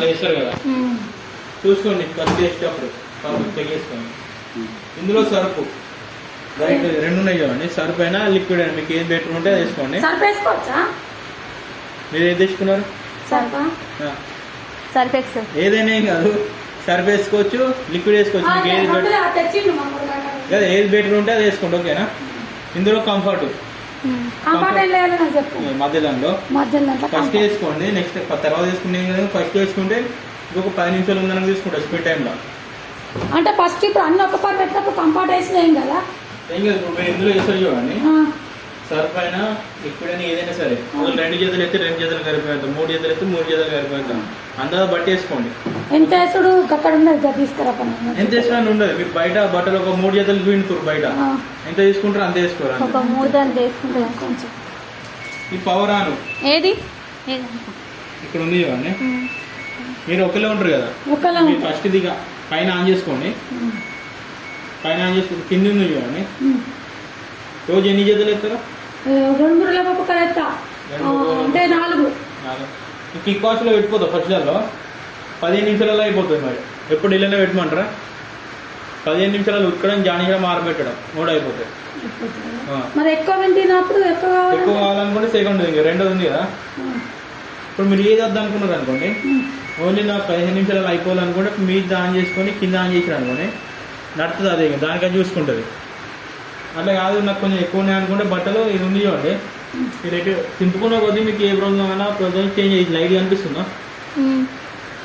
అలా వేస్తారు కదా. చూసుకోండి ఫస్ట్ వేసేటప్పుడు కాబట్టి తెగేసుకోండి ఇందులో సరుపు. రైట్ రెండు ఉన్నాయి చూడండి. సరుపు అయినా లిక్విడ్ అయినా మీకు ఏది బెటర్ ఉంటే అది వేసుకోండి. మీరు ఏది సర్ఫెక్స్ ఏదైనా ఏం కాదు. సర్ఫ్ వేసుకోవచ్చు లిక్విడ్ వేసుకోవచ్చు మీకు ఏది బెటర్. కదా ఏది బెటర్ ఉంటే అది వేసుకోండి ఓకేనా? ఇందులో కంఫర్ట్ ఆ మాట ఏం లేదు నాకు చెప్పు మధ్యలో మధ్యలో ఫస్ట్ వేసుకోండి నెక్స్ట్ తర్వాత వేసుకునే ఫస్ట్ వేసుకుంటే ఇంకొక పది నిమిషాలు ఉందని తీసుకుంటా స్పీడ్ టైంలో అంటే ఫస్ట్ ఇప్పుడు అన్ని ఒక పాటు పెట్టినప్పుడు కంఫర్ట్ వేసిన ఏం కదా? ఏం కాదు మీరు ఇందులో వేస్తారు చూడండి. సర్ఫ్ లిక్విడ్ అయినా ఏదైనా సరే రెండు చేతులు అయితే రెండు చేతులు కలిపిపోతాం మూడు చేతులు అయితే మూడు చేతులు కలిపిపోతాం అంతా బట్టి వేసుకోండి. ఎంత వేసుడు? అక్కడ ఉన్నది తీసుకురా. ఎంత వేసినా ఉండదు. మీరు బయట బట్టలు ఒక మూడు చేతులు పిండుతారు బయట. ఎంత తీసుకుంటారో అంత వేసుకోరు. ఒక మూడు దాన్ని కొంచెం ఈ పవర్ ఆను ఏది? ఇక్కడ ఉంది చూడండి. మీరు ఒకళ్ళే ఉంటారు కదా. ఒకలా ఫస్ట్ దిగా పైన ఆన్ చేసుకోండి. పైన ఆన్ చేసుకుని కింద ఉంది చూడండి. రోజు ఎన్ని చేతులు ఎత్తారు? రెండు మూడు లేకపోతే అంటే నాలుగు. కిక్ వాష్లో పెట్టిపోతావు ఫస్ట్ దానిలో పదిహేను నిమిషాలలో అయిపోతుంది మరి. ఎప్పుడు ఇళ్ళనే పెట్టమంటారా పదిహేను నిమిషాలు ఉక్కడం జానీగా మారబెట్టడం మూడు అయిపోతాయి. మరి ఎక్కువ వింటున్నప్పుడు ఎక్కువ కావాలి ఎక్కువ కావాలనుకుంటే సెకండ్ ఉంది రెండోది ఉంది కదా? ఇప్పుడు మీరు ఏది వద్ద అనుకున్నారు అనుకోండి ఓన్లీ నాకు పదిహేను నిమిషాలు అయిపోవాలనుకుంటే మీరు ఆన్ చేసుకొని కింద ఆన్ చేసారు అనుకోండి నడుతుంది అదే ఇక దానికని చూసుకుంటుంది. అట్లా కాదు నాకు కొంచెం ఎక్కువ ఉన్నాయి అనుకుంటే బట్టలు ఇది ఉంది చూడండి. మీరు ఎటు తింపుకున్న కొద్దీ మీకు ఏ ప్రోగ్రామ్ అయినా ప్రోగ్రామ్ చేంజ్ అయ్యి లైట్ కనిపిస్తుందా.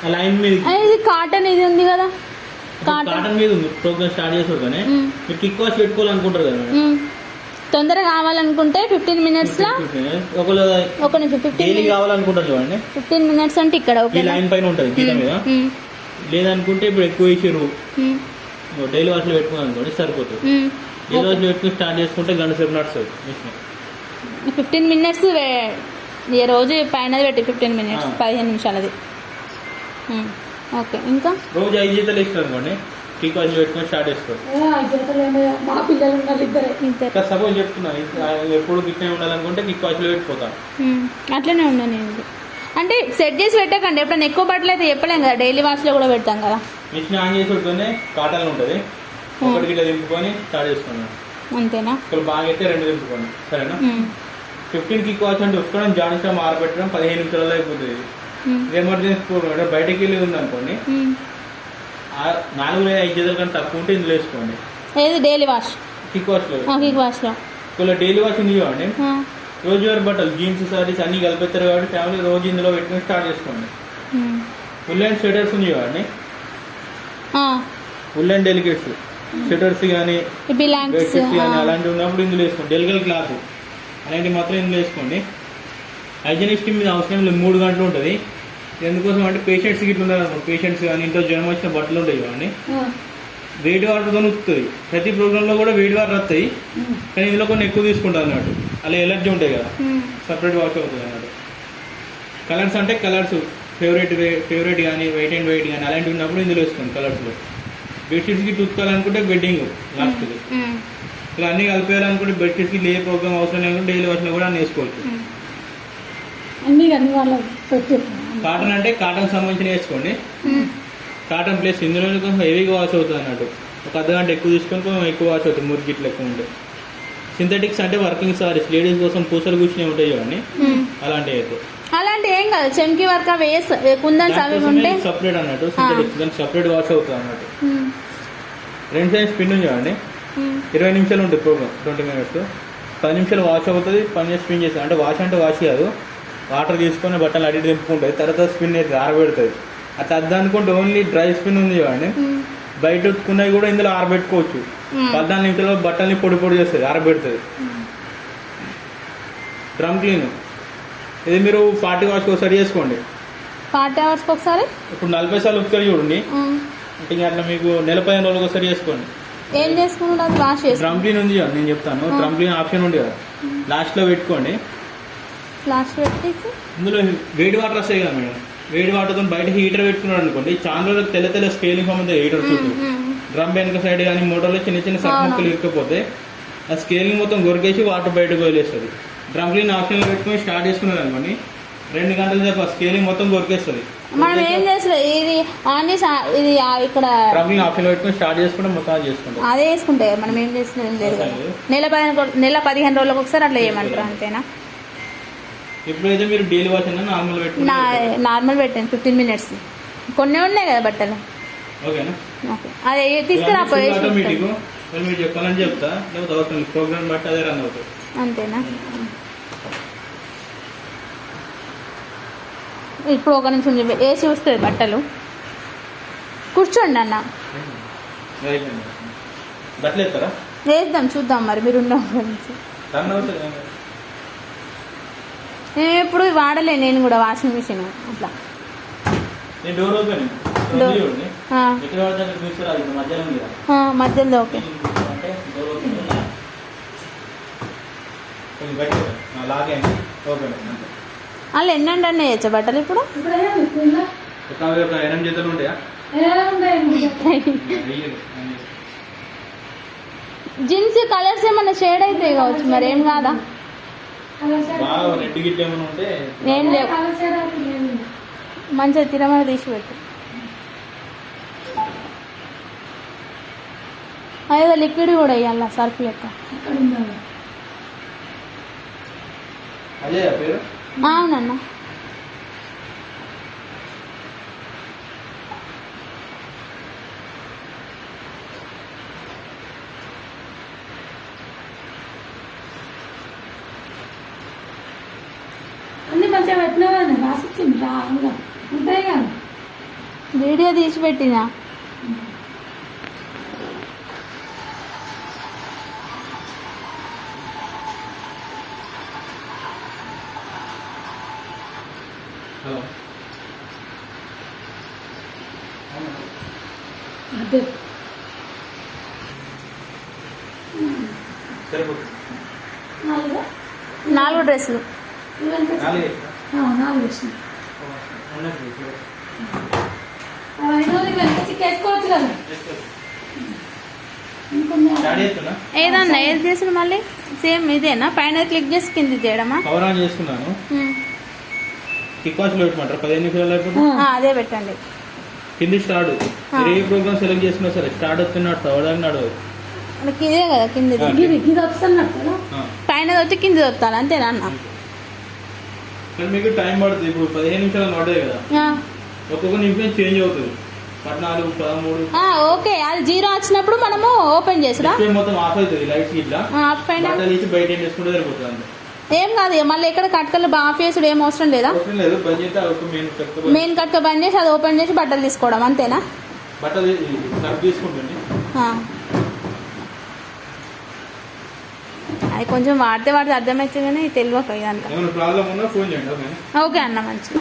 ఆ లైన్ మీద. ఇది కాటన్ ఇది ఉంది కదా. కాటన్ మీద ఉంది. ప్రోగ్రామ్ స్టార్ట్ చేసేవాడుగానే ఉమ్. మీరు కిక్ వాష్ పెట్టుకోవాలనుకుంటారు కదా. తొందరగా కావాలనుకుంటే ఫిఫ్టీన్ మినిట్స్లో ఒక డైలీ కావాలనుకుంటారు చూడండి. ఫిఫ్టీన్ మినిట్స్ అంటే ఇక్కడ ఓకే లైన్ పైన ఉంటుంది మీద. లేదనుకుంటే ఇప్పుడు ఎక్కువ వేసారు డైలీ వాష్లో పెట్టుకున్నాను అనుకోండి సరిపోతుంది. డైలీ వాష్లో పెట్టుకుని స్టార్ట్ చేసుకుంటే గంట సేపు నడుస్తుంది. మిషన్ ఫిఫ్టీన్ మినిట్స్ ఈ రోజు పైన పెట్టి ఫిఫ్టీన్ మినిట్స్. పదిహేను నిమిషాలది. ఓకే ఇంకా? రోజు ఐదు జీతాలు ఇస్తారు అనుకోండి కిక్ వాష్ పెట్టుకొని స్టార్ట్ చేసుకోండి ఏ? మా పిల్లలు ఉన్నారు ఇద్దరే. సపోజ్ ఆ ఎప్పుడు కిక్ ఉండాలనుకుంటే కిక్ వాష్లో పెట్టిపోతాను. అట్లనే ఉండను ఇది అంటే సెట్ చేసి పెట్టకండి ఎప్పుడైనా ఎక్కువ బట్టలు అయితే చెప్పలేం కదా డైలీ వాష్లో కూడా పెడతాం కదా. మిషన్ ఆన్ చేసి పెట్టుకునే కాటన్ ఉంటుంది. ఒకటికి ఇట్లా దింపుకొని స్టార్ట్ చేసుకున్నాను. అంతేనా? ఇక్కడ బాగా అయితే రెండు దింపుకోండి సరేనా. ఫిఫ్టీన్ కిక్ వాచ్ అంటే ఉక్కడం జానిస్గా మారబెట్టడం పదిహేను నిమిషాలలో అయిపోతుంది. ఇది ఎమర్జెన్సీ ప్రోగ్రామ్ బయటకి వెళ్ళి ఉంది అనుకోండి నాలుగు లేదా ఐదు జతల కంటే తక్కువ ఉంటే ఇందులో వేసుకోండి. ఏది? Daily wash? కిక్ వాష్లో కిక్ వాష్లో ఇక్కడ డైలీ వాష్ ఉంది చూడండి. రోజువారీ బట్టలు జీన్స్ సారీస్ అన్ని కలిపెత్తారు కాబట్టి ఫ్యామిలీ రోజు ఇందులో పెట్టుకుని స్టార్ట్ చేసుకోండి. అండ్ స్వెటర్స్ ఉంది చూడండి. అండ్ డెలికేట్స్ స్వెటర్స్ కానీ బెడ్షీట్స్ కానీ అలాంటివి ఉన్నప్పుడు ఇందులో వేసుకోండి. డెలికల్ క్లాత్ అలాంటివి మాత్రం ఇందులో వేసుకోండి. హైజెనిక్ మీద అవసరం లేదు. మూడు గంటలు ఉంటుంది. ఎందుకోసం అంటే పేషెంట్స్ గిట్ల ఉన్నారు పేషెంట్స్ కానీ ఇంట్లో జ్వరం వచ్చిన బట్టలు ఉంటాయి చూడండి. వేడి వాటర్తో ఉతుకుతుంది. ప్రతి ప్రోగ్రాంలో కూడా వేడి వాటర్ వస్తాయి. కానీ ఇందులో కొన్ని ఎక్కువ తీసుకుంటారు అన్నట్టు అలా ఎలర్జీ ఉంటాయి కదా. సపరేట్ వాష్ అవుతుంది అన్నట్టు కలర్స్ అంటే కలర్స్ ఫేవరెట్ ఫేవరెట్ కానీ వైట్ అండ్ వైట్ కానీ అలాంటివి ఉన్నప్పుడు ఇందులో వేసుకోండి కలర్స్లో బెడ్షీట్స్కి తుక్కాలనుకుంటే బెడ్డింగ్ లాస్ట్కి ఉమ్. ఇలా అన్ని కలిపేయాలనుకుంటే బెడ్షీట్స్కి లే ప్రోగ్రామ్ అవసరం లేకుండా డైలీ వాష్లో కూడా వేసుకోవచ్చు. కాటన్ అంటే కాటన్ సంబంధించిన వేసుకోండి. కాటన్ ప్లేస్ ఇందులో కొంచెం హెవీగా వాష్ అవుతుంది అన్నట్టు. ఒక అర్ధ గంట ఎక్కువ తీసుకొని కొంచెం ఎక్కువ వాష్ అవుతుంది మురికి ఇట్లా ఎక్కువ ఉంటే. సింథటిక్స్ అంటే వర్కింగ్ సారీస్ లేడీస్ కోసం పూసలు కూర్చుని ఉంటాయి చూడండి. అలాంటివి అయితే. అలాంటి ఏం కాదు చెంకి వర్క్ వేస్ కుందన్స్ అవి ఉంటే సపరేట్ అన్నట్టు సింథటిక్స్ దానికి సపరేట్ వాష్ అవుతుంది అన్నట్టు. రెండు సైజ్ స్పిన్ ఉంది చూడండి. ఇరవై నిమిషాలు ఉంటుంది ప్రోగ్రామ్ ట్వంటీ మినిట్స్ పది నిమిషాలు వాష్ అవుతుంది పని చేసి స్పిన్ చేస్తుంది. అంటే వాష్ అంటే వాష్ కాదు. వాటర్ తీసుకొని బట్టలు అడిగి దింపుకుంటుంది. తర్వాత స్పిన్ అయితే ఆరబెడుతుంది. అట్లా అద్దా అనుకుంటే ఓన్లీ డ్రై స్పిన్ ఉంది చూడండి ఉమ్. బయట ఉతుకున్నవి కూడా ఇందులో ఆరబెట్టుకోవచ్చు. ఉమ్. పద్నాలుగు నిమిషాల్లో బట్టల్ని పొడి పొడి చేస్తుంది ఆరబెడుతుంది. డ్రమ్ క్లీన్ ఇది మీరు ఫార్టీ వాష్కి ఒకసారి చేసుకోండి. ఫార్టీ అవర్స్కి ఒకసారి? ఇప్పుడు నలభై సార్లు ఉతుకొని చూడండి. అంటే అట్లా మీకు నెల పదిహేను రోజులకు ఒకసారి చేసుకోండి. ఏం చేసుకుంటారు? అది వాష్ చేసుకో ఉంది కదా నేను చెప్తాను. క్లీన్ ఆప్షన్ ఉంది కదా. లాస్ట్లో పెట్టుకోండి. లాస్ట్ ఇందులో వేడి వాటర్ వస్తాయి కదా మేడం. వేడి వాటర్తో బయట హీటర్ పెట్టుకున్నాడు అనుకోండి చాలా రోజులకు తెల్ల తెల్ల స్కేలింగ్ సంబంధం హీటర్ చుట్టూ డ్రమ్ వెనక సైడ్ కానీ మోటార్లో చిన్న చిన్న సబ్ అవును. ముక్కలు ఇరుక్కపోతే ఆ స్కేలింగ్ మొత్తం గొరికేసి వాటర్ బయటకు వదిలేస్తుంది. డ్రమ్ క్లీన్ ఆప్షన్లో పెట్టుకొని స్టార్ట్ చేసుకున్నారు అనుకోండి రెండు గంటల సేపు స్కేలింగ్ మొత్తం కొరికేస్తుంది. మనం ఏం చేసలేదు ఇది ఆన్ చేసి ఇది ఇక్కడ ట్రబుల్ ఆఫీలో పెట్టుకుని స్టార్ట్ చేసుకుంటే మొత్తం అది చేసుకుంటాం అదే వేసుకుంటే మనం ఏం ఏం లేదు నెల పదిహేను నెల పదిహేను రోజులకు ఒకసారి అట్లా చేయమంటారు అంతేనా? ఇప్పుడైతే మీరు డైలీ వాష్ నార్మల్ నా పెట్టుకుంటే నార్మల్ పెట్టాను ఫిఫ్టీన్ మినిట్స్. కొన్ని ఉన్నాయి కదా బట్టలు. ఓకేనా? ఓకే. అదే తీసుకురా ఆటోమేటిక్. మరి చెప్పాలని చెప్తా లేకపోతే ప్రోగ్రామ్ బట్టి అదే రన్ అవుతుంది. అంతేనా? ఇప్పుడు ఒక నిమిషం వేసి వస్తుంది బట్టలు. కూర్చోండి అన్న. వేద్దాం చూద్దాం మరి మీరు నేను ఎప్పుడు వాడలే నేను కూడా వాషింగ్ మిషన్. అట్లా. మధ్యలో ఓకే. అంటే వాళ్ళు ఎన్నండి అన్న వేయచ్చా బట్టలు ఇప్పుడు? జీన్స్ కలర్స్ ఏమన్నా షేడ్ అయితే కావచ్చు మరి ఏం కాదా? ఏం లేవు. మంచిగా తిరమని తీసి పెట్టు. అదేదో లిక్విడ్ కూడా వేయాల సర్ఫ్ లెక్క? అదే పేరు? అవునన్న అన్ని మంచిగా రాసిచ్చింది ఉంటాయి కదా. వీడియో తీసి పెట్టినా? హలో అదే. సరిపోతుంది. నాలుగు? నాలుగు డ్రెస్సులు. నాలుగే. చేస్తున్నా ఏదన్నా ఏది చేసిన మళ్ళీ సేమ్ ఇదేనా? పైన క్లిక్ చేసి కింది చేయడమా? చేసుకున్నాను. ఉమ్. కిక్ వాచ్లో పెట్టమంటారు? పదిహేను నిమిషాలు అదే పెట్టండి. కింది స్టార్ట్. ఏ ప్రోగ్రామ్ సెలెక్ట్ చేసుకున్నా సరే స్టార్ట్ వస్తున్నాడు సవడానికి నడవదు మనకి ఇదే కదా కింది వస్తున్నట్టు కదా? ఆ. పైన వచ్చి కింది వస్తాను అంతేనా అన్న? మీకు టైం పడుతుంది ఇప్పుడు పదిహేను నిమిషాలు పడదు కదా. ఆ. ఒక్కొక్క నిమిషం చేంజ్ అవుతుంది. పద్నాలుగు పదమూడు. ఆ, ఓకే. అది జీరో వచ్చినప్పుడు మనము ఓపెన్ చేసురా డిస్ప్లే మొత్తం ఆఫ్ అవుతుంది లైట్స్ ఇట్లా బట్టలు తీసి బయట ఏం చేసుకుంటే సరిపోతుంది ఏం కాదు మళ్ళీ ఎక్కడ కట్కలు బాగా చేసుడు ఏం అవసరం లేదా? మెయిన్ కట్క బంద్ చేసి అది ఓపెన్ చేసి బట్టలు తీసుకోవడం అంతేనా. అది కొంచెం వాడితే వాడితే అర్థమవుతుంది కానీ తెలియక ఓకే అన్న మంచిది.